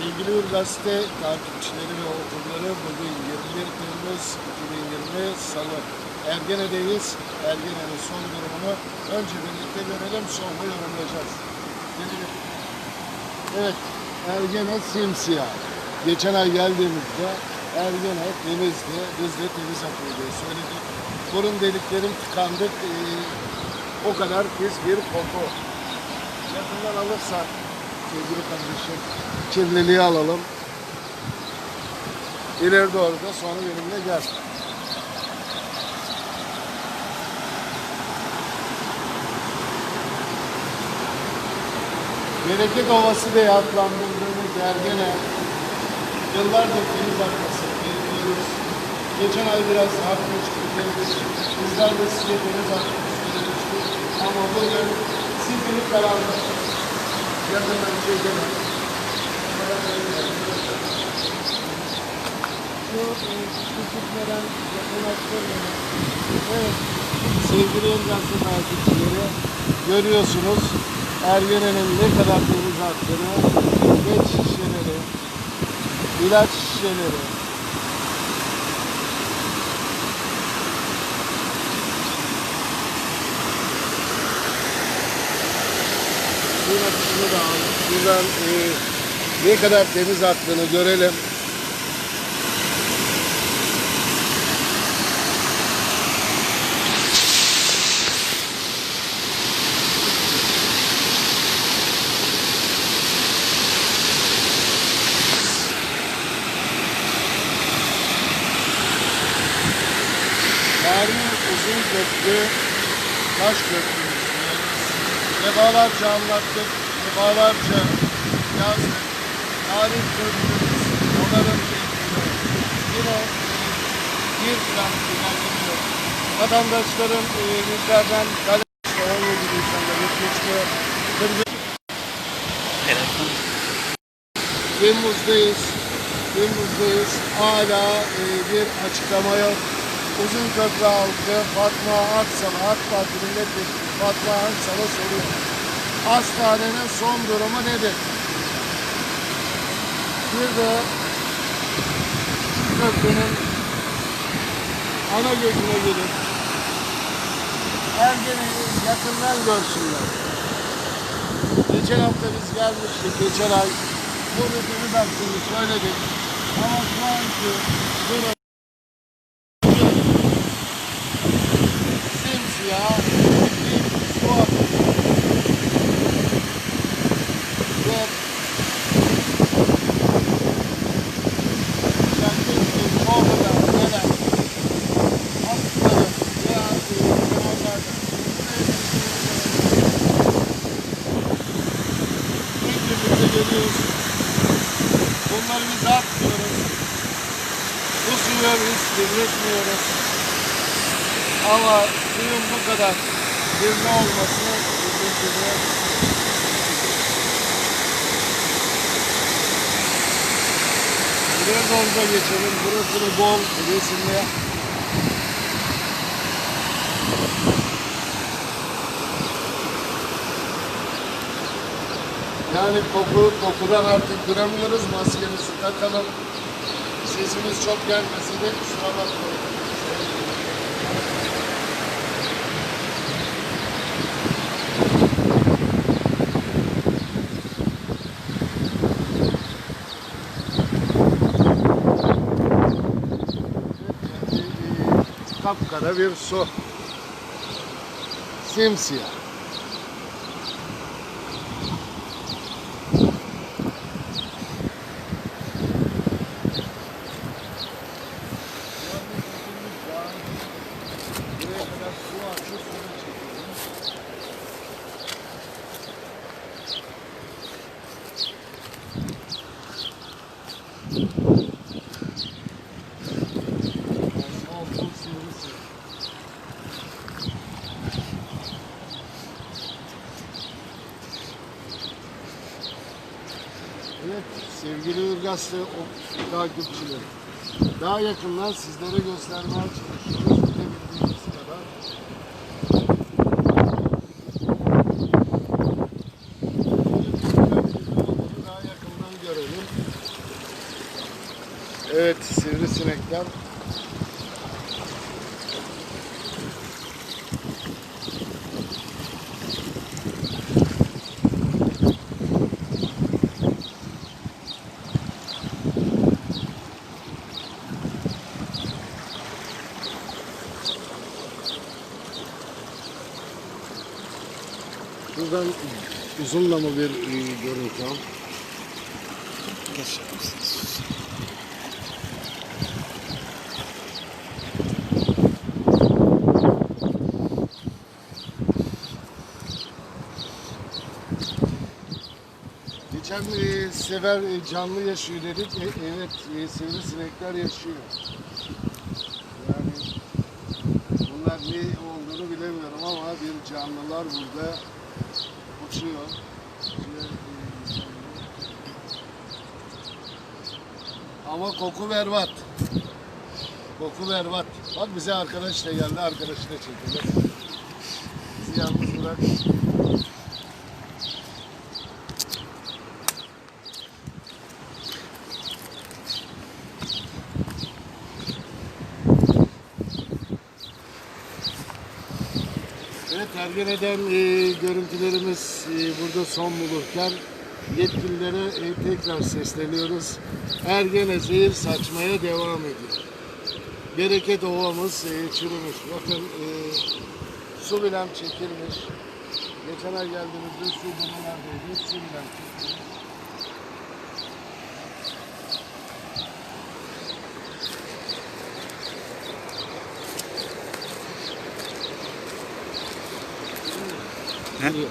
Sevgili Gazete takipçileri ve okurları bugün 21 Temmuz 2020 Salı Ergene'deyiz. Ergene'nin son durumunu önce birlikte görelim sonra yorumlayacağız. Evet Ergene simsiyah. Geçen ay geldiğimizde Ergene temizdi. Biz de temiz akıyor diye söyledik. Burun deliklerim tıkandık. Ee, o kadar pis bir koku. Yakından alırsak sevgili kardeşim kirliliği alalım. İleri doğru da sonra benimle gel. Bereket Ovası diye adlandırdığımız Ergene yıllardır deniz akması bekliyoruz. Geçen ay biraz artmıştı. Bizler de size deniz akması söylemiştik. Ama bugün sizin kararlı. Yakından çekelim. Şu e, küçükmeden yakınlaştırmayalım. Evet. Sevgili Yılgazlı takipçileri görüyorsunuz Ergene'nin ne kadar deniz attığını, pet şişeleri, ilaç şişeleri, suyun akışını da al. Buradan e, ne kadar temiz attığını görelim. Tarihi uzun köprü, taş köprü. Defalarca anlattık, defalarca yazdık. Tarih köprümüz, onların ilgili. Yine bir plan ilerleniyor. Vatandaşların e, bizlerden gale 17 Nisan'da gitmişti. Kırmızı Temmuz'dayız. Temmuz'dayız. Hala e, bir açıklama yok. Uzun köprü halkı Fatma Aksal'a, AK Parti milletvekili Fatma Aksal'a soruyor. Hastanenin son durumu nedir? Bir de köprünün ana gözüne gelip Ergene'yi yakından görsünler. Geçen hafta biz gelmiştik, geçen ay bu rütünü baktığını söyledik. Ama şu anki Biz atmıyoruz. Bu suyu biz kirletmiyoruz. Ama suyun bu kadar kirli olması üzüntülü. Buraya doğru da geçelim. Burası bol resimli. Yani koku, kokudan artık duramıyoruz. Maskemizi takalım. Sesimiz çok gelmese de kusura bakmayın. Kapkara bir su. Simsiyah. yaşlı Oktay Daha yakından sizlere göstermeye çalışıyoruz. Gidebildiğimiz kadar. Daha yakından görelim. Evet, sivrisinekler Buradan uzun namı bir e, görüntü al. Geçer? Geçen e, sefer e, canlı yaşıyor dedik. E, evet e, sivrisinekler yaşıyor. Yani bunlar ne olduğunu bilemiyorum ama bir canlılar burada e, Ama koku berbat. Koku berbat. Bak bize arkadaş da geldi. Arkadaşı da çekelim. Bizi yalnız bırak. Evet Ergene'den e, görüntülerimiz e, burada son bulurken yetkililere e, tekrar sesleniyoruz. Ergene zehir saçmaya devam ediyor. Bereket ovamız e, çürümüş. Bakın e, su bilen çekilmiş. Geçen ay geldiğimizde su bilen çekilmiş. 没有